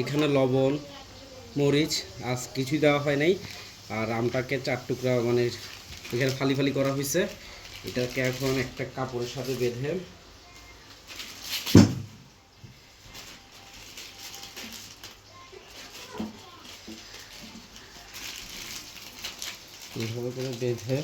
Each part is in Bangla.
এখানে লবণ, মরিচ, আজ কিছুই দেওয়া হয় নাই। আর আমটাকে চার টুকরা মানে এখানে ফালি ফালি করা হয়েছে। এটাকে এখন একটা কাপড়ের সাথে বেঁধে এইভাবে করে বেঁধে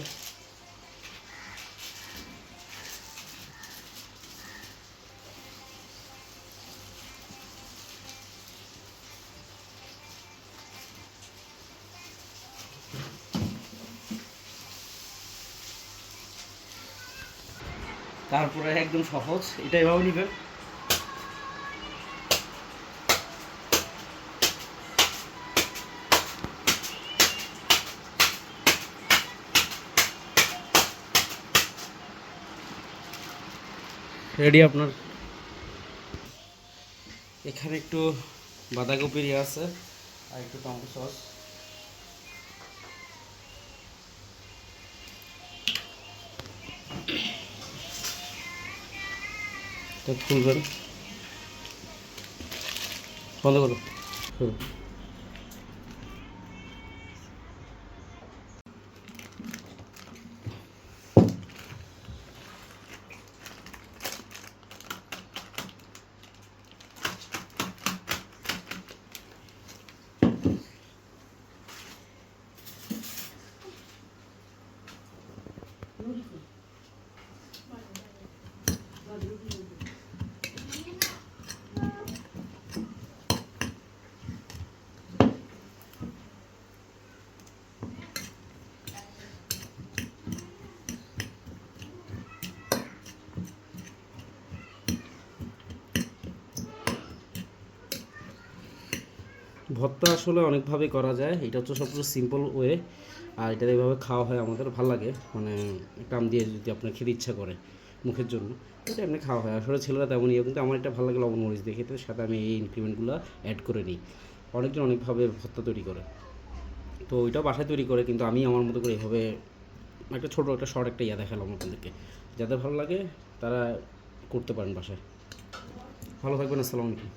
তারপরে একদম সহজ, এটা এভাবে নিবেন রেডি আপনার। এখানে একটু বাঁধাকপির ইয়ে আছে, আর একটু টমেটো সস। খুলবেন বন্ধ করো হুম। ভর্তা আসলে অনেকভাবে করা যায়। এটা হচ্ছে সবচেয়ে সিম্পল ওয়ে আর এটা এইভাবে খাওয়া হয় আমাদের, ভালো লাগে। মানে কাম দিয়ে যদি আপনার খেতে ইচ্ছা করে মুখের জন্য, এটা এমনি খাওয়া হয়। আসলে ছেলেরা তেমন ইয়ে কিন্তু আমার এটা ভালো লাগে লবণ মরিচ দিয়ে খেতে, সাথে আমি এই ইনক্রিমেন্টগুলো অ্যাড করে নিই। অনেকজন অনেকভাবে ভর্তা তৈরি করে। তো ওইটাও বাসায় তৈরি করে, কিন্তু আমি আমার মতো করে এইভাবে একটা ছোটো, একটা শর্ট একটা ইয়া দেখালাম আপনাদেরকে। যাদের ভালো লাগে, তারা করতে পারেন বাসায়। ভালো থাকবেন, আসসালামু আলাইকুম।